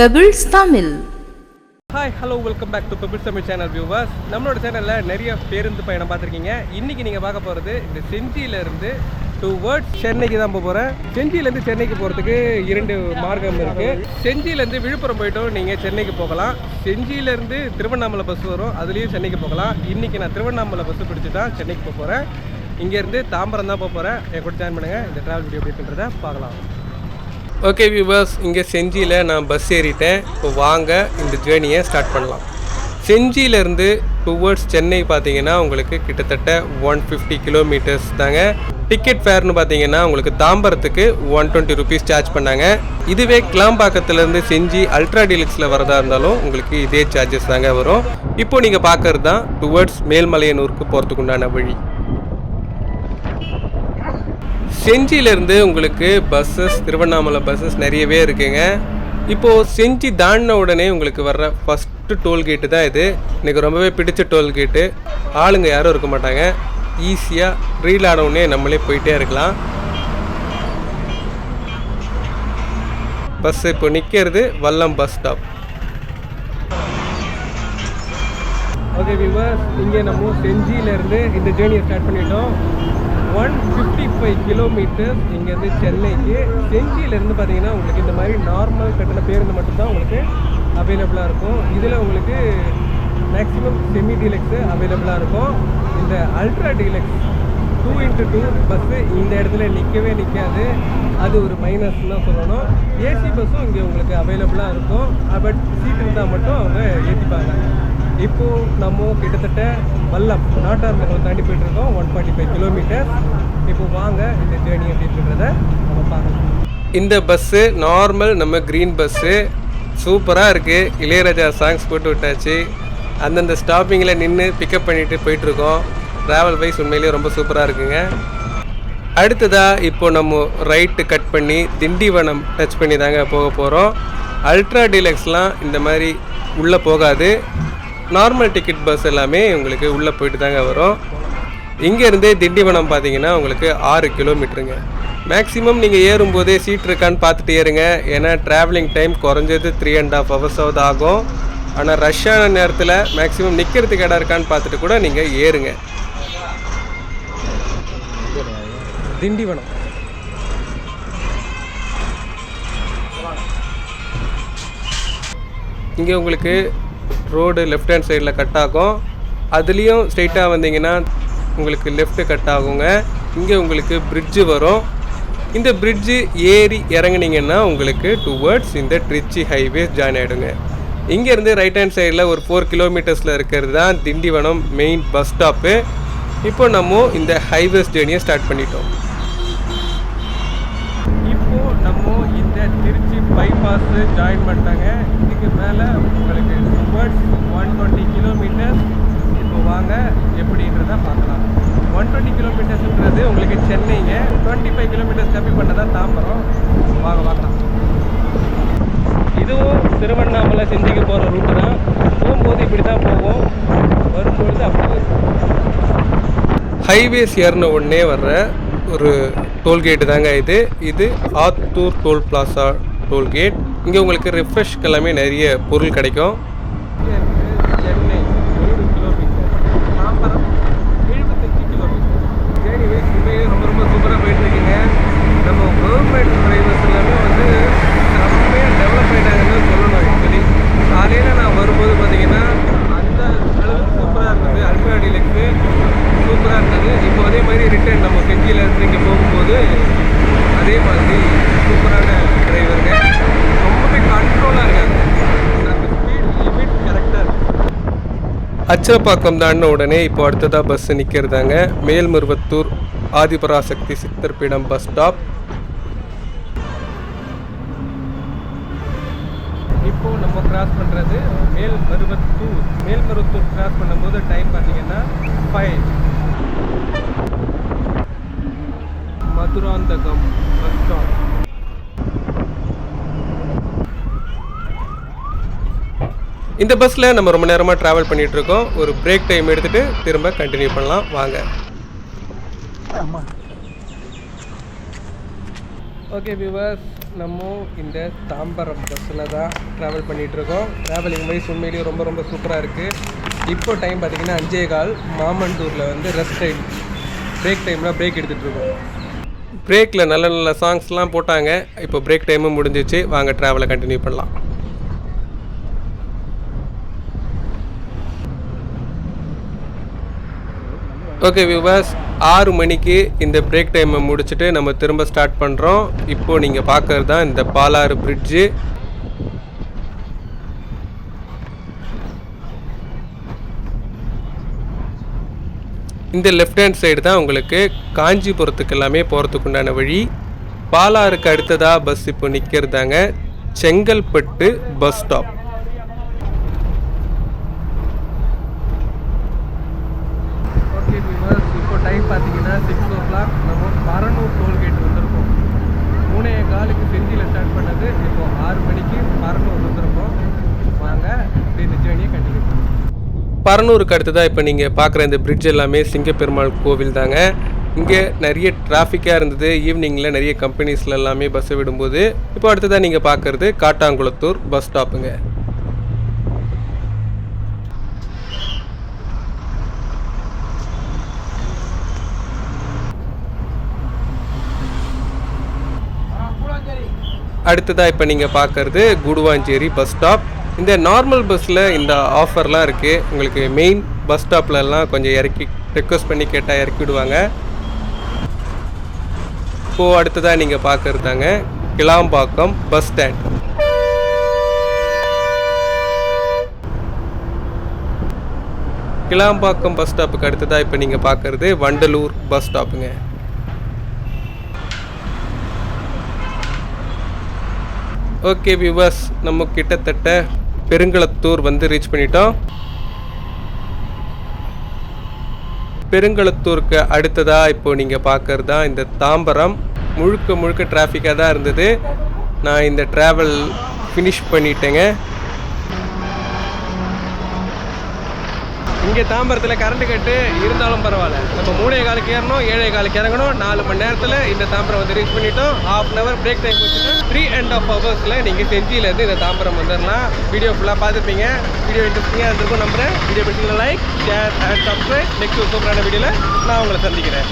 Pebbles Tamil hi hello welcome back to pebble Tamil channel viewers நம்மளோட சேனலில் நிறைய பேருந்து பயணம் பார்த்துருக்கீங்க. இன்றைக்கி நீங்கள் பார்க்க போகிறது இந்த செஞ்சியிலேருந்து டூ வேர்ட் சென்னைக்கு தான் போக போகிறேன் செஞ்சியிலேருந்து சென்னைக்கு போகிறதுக்கு இரண்டு மார்க்கம் இருக்குது செஞ்சியிலேருந்து விழுப்புரம் போயிட்டோம் நீங்கள் சென்னைக்கு போகலாம். செஞ்சியிலேருந்து திருவண்ணாமலை பஸ் வரும் அதுலேயும் சென்னைக்கு போகலாம். இன்றைக்கி நான் திருவண்ணாமலை பஸ் பிடிச்சி தான் சென்னைக்கு போக போகிறேன் இங்கேருந்து தாம்பரம் தான் போக போகிறேன் என் கூட ஜாயின் பண்ணுங்கள் இந்த ட்ராவல் வீடியோ எப்படி பார்க்கலாம். ஓகே வியூவர்ஸ் இங்கே செஞ்சியில் நான் பஸ் ஏறிட்டேன். இப்போ வாங்க இந்த ஜேர்னியை ஸ்டார்ட் பண்ணலாம். செஞ்சியிலேருந்து டுவர்ட்ஸ் சென்னை பார்த்தீங்கன்னா உங்களுக்கு கிட்டத்தட்ட ஒன் ஃபிஃப்டி கிலோமீட்டர்ஸ் தாங்க. டிக்கெட் ஃபேர்னு பார்த்தீங்கன்னா உங்களுக்கு தாம்பரத்துக்கு ஒன் டுவெண்ட்டி ருபீஸ் சார்ஜ் பண்ணாங்க. இதுவே கிளாம்பாக்கத்துலேருந்து செஞ்சி அல்ட்ரா டீலக்ஸில் வரதா இருந்தாலும் உங்களுக்கு இதே சார்ஜஸ் தாங்க வரும். இப்போ நீங்கள் பார்க்கறது தான் டுவர்ட்ஸ் மேல்மலையனூருக்கு போகிறதுக்குண்டான வழி. செஞ்சியிலேருந்து உங்களுக்கு பஸ்ஸஸ் திருவண்ணாமலை பஸ்ஸஸ் நிறையவே இருக்குங்க. இப்போது செஞ்சி தாண்டின உடனே உங்களுக்கு வர்ற ஃபஸ்ட்டு டோல்கேட்டு தான் இது. எனக்கு ரொம்பவே பிடிச்ச டோல்கேட்டு ஆளுங்க யாரும் இருக்க மாட்டாங்க. ஈஸியாக ரீல் ஆனவுடனே நம்மளே போயிட்டே இருக்கலாம். பஸ் இப்போ நிற்கிறது Vallam bus stop okay viewers இங்கே நம்ம செஞ்சியிலேருந்து இந்த ஜேர்னியை ஸ்டார்ட் பண்ணிட்டோம். ஒன் ஃபிஃப்டி ஃபைவ் கிலோமீட்டர்ஸ் இங்கேருந்து சென்னைக்கு. செஞ்சியிலேருந்து பார்த்தீங்கன்னா உங்களுக்கு இந்த மாதிரி நார்மல் கட்டண பேருந்து மட்டும்தான் உங்களுக்கு அவைலபிளாக இருக்கும். இதில் உங்களுக்கு மேக்ஸிமம் செமி டீலக்ஸு அவைலபிளாக இருக்கும். இந்த ultra deluxe two into two bus இந்த இடத்துல நிற்கவே நிற்காது அது ஒரு மைனஸ் தான் சொல்லணும். ஏசி பஸ்ஸும் இங்கே உங்களுக்கு அவைலபிளாக இருக்கும். Ah, பட் சீட் இருந்தால் மட்டும் அவங்க ஏற்றிப்பாங்க இப்போது நம்ம கிட்டத்தட்ட வல்லம் நாட்டார் மங்கலம் தாண்டி போயிட்டுருக்கோம். ஒன் ஃபார்ட்டி ஃபைவ் கிலோமீட்டர் இப்போ வாங்க இந்த ஜேர்னி அப்படின்றத நம்ம பார்க்கலாம். இந்த பஸ்ஸு நார்மல் நம்ம க்ரீன் பஸ்ஸு சூப்பராக இருக்குது இளையராஜா சாங்ஸ் போட்டு விட்டாச்சு. அந்தந்த ஸ்டாப்பிங்கில் நின்று பிக்கப் பண்ணிட்டு போயிட்டுருக்கோம். ட்ராவல் வைஸ் உண்மையிலேயே ரொம்ப சூப்பராக இருக்குங்க. அடுத்ததாக இப்போ நம்ம ரைட்டு கட் பண்ணி திண்டிவனம் டச் பண்ணி தாங்க போக போகிறோம் அல்ட்ரா டீலக்ஸ்லாம் இந்த மாதிரி உள்ளே போகாது. நார்மல் டிக்கெட் பஸ் எல்லாமே உங்களுக்கு உள்ளே போயிட்டு தாங்க வரும். இங்கேருந்தே திண்டிவனம் பார்த்தீங்கன்னா உங்களுக்கு ஆறு கிலோமீட்டருங்க மேக்ஸிமம் நீங்கள் ஏறும்போதே சீட் இருக்கான்னு பார்த்துட்டு ஏறுங்க. ஏன்னா ட்ராவலிங் டைம் குறைஞ்சது த்ரீ அண்ட் ஹாஃப் ஹவர்ஸாவது ஆகும். ஆனால் ரஷ்ஷான நேரத்தில் மேக்ஸிமம் நிற்கிறதுக்கு இடம் இருக்கான்னு பார்த்துட்டு கூட நீங்கள் ஏறுங்க. திண்டிவனம். இங்கே உங்களுக்கு ரோடு லெஃப்ட் ஹேண்ட் சைடில் கட் ஆகும். அதுலேயும் ஸ்ட்ரெயிட்டாக வந்தீங்கன்னா உங்களுக்கு லெஃப்ட்டு கட் ஆகுங்க. இங்கே உங்களுக்கு பிரிட்ஜு வரும். இந்த பிரிட்ஜு ஏறி இறங்குனீங்கன்னா உங்களுக்கு டுவர்ட்ஸ் இந்த ட்ரிச்சி ஹைவே ஜாயின் ஆகிடுங்க இங்கேருந்து ரைட் ஹேண்ட் சைடில் ஒரு ஃபோர் கிலோமீட்டர்ஸில் இருக்கிறது தான் திண்டிவனம் மெயின் பஸ் ஸ்டாப்பு இப்போ நம்ம இந்த ஹைவேஸ் ஜேர்னியை ஸ்டார்ட் பண்ணிட்டோம். இப்போ நம்ம இந்த திருச்சி பைபாஸ் ஜாயின் பண்ணிட்டாங்க. இதுக்கு மேலே உங்களுக்கு டுவர்ட்ஸ் ஒன் டுவெண்ட்டி கிலோமீட்டர்ஸ் இப்போ வாங்க எப்படின்றத பார்க்கலாம். ஒன் டுவெண்ட்டி கிலோமீட்டர்ஸ்ன்றது உங்களுக்கு சென்னைங்க. டுவெண்ட்டி ஃபைவ் கிலோமீட்டர்ஸ் கம்மி பண்ணதான் தாம்பரம். வாங்க பார்க்கலாம். இதுவும் திருவண்ணாமலை செஞ்சுக்கு போகிற ரூட்டு தான். போகும்போது இப்படி தான் போவோம். வரும்பொழுது அப்படி ஹைவேஸ் ஏறின உடனே வர்ற ஒரு டோல்கேட்டு தாங்க இது. இது ஆத்தூர் டோல் பிளாசா டோல்கேட் இங்கே உங்களுக்கு ரிஃப்ரெஷ்க்கு எல்லாமே நிறைய பொருள் கிடைக்கும் சென்னை நூறு கிலோமீட்டர் தாம்பரம் எழுபத்தஞ்சு கிலோமீட்டர் ஜேர்னி ரொம்ப ரொம்ப சூப்பராக போயிட்டுருக்கீங்க. நம்ம கவர்மெண்ட் டிரைவர்ஸ் எல்லாமே வந்து செம்மையாக டெவலப் ஆகிட்டாங்கன்னு சொல்லணும் ஆக்சுவலி காலையில் நான் வரும்போது பார்த்தீங்கன்னா அந்த அளவுக்கு சூப்பராக இருந்தது அல்ட்ரா டீலக்ஸு சூப்பராக இருந்தது இப்போ அதே மாதிரி ரிட்டர்ன் நம்ம செஞ்சியில் இருந்து இங்கே போகும்போது அதே மாதிரி சூப்பரான டிரைவருங்க ரொம்பவே கண்ட்ரோலாக இருக்காங்க அந்த ஸ்பீட் லிமிட் கரெக்டாக இருக்கு அச்சரப்பாக்கம் தாண்டின உடனே இப்போ அடுத்ததாக பஸ் நிற்கிறதாங்க மேல்மருவத்தூர் ஆதிபராசக்தி சித்தர் பீடம் பஸ் ஸ்டாப் இப்போ நம்ம கிராஸ் பண்ணுறது மேல்மருவத்தூர். மேல்மருவத்தூர் கிராஸ் பண்ணும்போது டைம் பார்த்தீங்கன்னா ஃபைவ் மதுராந்தகம் பஸ் ஸ்டாப் இந்த பஸ்ஸில் நம்ம ரொம்ப நேரமாக ட்ராவல் பண்ணிகிட்ருக்கோம் ஒரு பிரேக் டைம் எடுத்துகிட்டு திரும்ப கண்டினியூ பண்ணலாம். வாங்க. ஓகே வியூவர்ஸ் நம்ம இந்த தாம்பரம் பஸ்ஸில் தான் ட்ராவல் பண்ணிகிட்ருக்கோம் ட்ராவலிங் வைஸ் உண்மையிலேயே ரொம்ப ரொம்ப சூப்பராக இருக்குது இப்போ டைம் பார்த்தீங்கன்னா அஞ்சே கால். மாமண்டூரில் வந்து ரெஸ்ட் டைம் பிரேக் டைமில் பிரேக் எடுத்துகிட்ருக்கோம் பிரேக்கில் நல்ல நல்ல சாங்ஸ்லாம் போட்டாங்க. இப்போ பிரேக் டைமும் முடிஞ்சிச்சு. வாங்க ட்ராவலை கண்டினியூ பண்ணலாம். ஓகே வியூவர்ஸ் ஆறு மணிக்கு இந்த பிரேக் டைமை முடிச்சுட்டு நம்ம திரும்ப ஸ்டார்ட் பண்ணுறோம் இப்போது நீங்கள் பார்க்கறது தான் இந்த பாலாறு பிரிட்ஜு இந்த லெஃப்ட் ஹேண்ட் சைடு தான் உங்களுக்கு காஞ்சிபுரத்துக்கு எல்லாமே போகிறதுக்கு உண்டான வழி. பாலாறுக்கு அடுத்ததாக பஸ் இப்போ நிற்கிறதாங்க Chengalpattu bus stop okay viewers இப்போ டைம் பார்த்தீங்கன்னா சிக்ஸ் ஓ கிளாக் நம்ம பரனூர் டோல்கேட் வந்திருக்கோம் நாளைக்கு செஞ்சியில் ஸ்டார்ட் பண்ணது இப்போ ஆறு மணிக்கு பரநூறு வந்துருக்கோம். வாங்க இந்த ஜேர்னியை கண்டினியூ பரநூருக்கு பரனூருக்கு அடுத்ததாக இப்போ நீங்கள் பார்க்குற இந்த பிரிட்ஜ் எல்லாமே சிங்கப்பெருமாள் கோவில் தாங்க. இங்கே நிறைய டிராஃபிக்காக இருந்தது. ஈவினிங்கில் நிறைய கம்பெனிஸில் எல்லாமே பஸ்ஸை விடும்போது இப்போ அடுத்ததாக நீங்கள் பார்க்குறது காட்டாங்குளத்தூர் பஸ் ஸ்டாப்புங்க அடுத்ததாக இப்போ நீங்கள் பார்க்குறது குடுவாஞ்சேரி பஸ் ஸ்டாப் இந்த நார்மல் பஸ்ஸில் இந்த ஆஃபர்லாம் இருக்குது உங்களுக்கு மெயின் பஸ் ஸ்டாப்லலாம் கொஞ்சம் இறக்கி ரெக்வஸ்ட் பண்ணி கேட்டால் இறக்கி விடுவாங்க. இப்போது அடுத்ததாக நீங்கள் பார்க்குறதாங்க Kilambakkam bus stand Kilambakkam bus ஸ்டாப்புக்கு அடுத்ததாக இப்போ நீங்கள் பார்க்குறது வண்டலூர் பஸ் ஸ்டாப்புங்க ஓகே வியூவர்ஸ் நம்ம கிட்டத்தட்ட பெருங்களத்தூர் வந்து ரீச் பண்ணிட்டோம். பெருங்களத்தூருக்கு அடுத்ததாக இப்போ நீங்கள் பார்க்கறது தான் இந்த தாம்பரம். முழுக்க முழுக்க டிராஃபிக்காக தான் இருந்தது. நான் இந்த ட்ராவல் ஃபினிஷ் பண்ணிட்டேங்க. இங்கே தாம்பரத்தில் கரண்ட் கட்டு இருந்தாலும் பரவாயில்ல. நம்ம மூணே காலுக்கு ஏறணும் ஏழே காலுக்கு இறங்கணும். நாலு மணி நேரத்தில் இந்த தாம்பரம் வந்து ரீச் பண்ணிட்டோம். Half an hour break time வச்சுட்டு த்ரீ அண்ட் ஆஃப் ஹவர்ஸில் நீங்கள் செஞ்சியிலேருந்து இந்த தாம்பரம் வந்துடலாம் வீடியோ ஃபுல்லாக பார்த்துருப்பீங்க வீடியோ இன்ட்ரெஸ்டிங்காக இருந்திருக்கும் நம்புகிறேன் வீடியோ பிடிச்சிங்க like share and subscribe next சூப்பரான வீடியோவில் நான் உங்களை சந்திக்கிறேன்.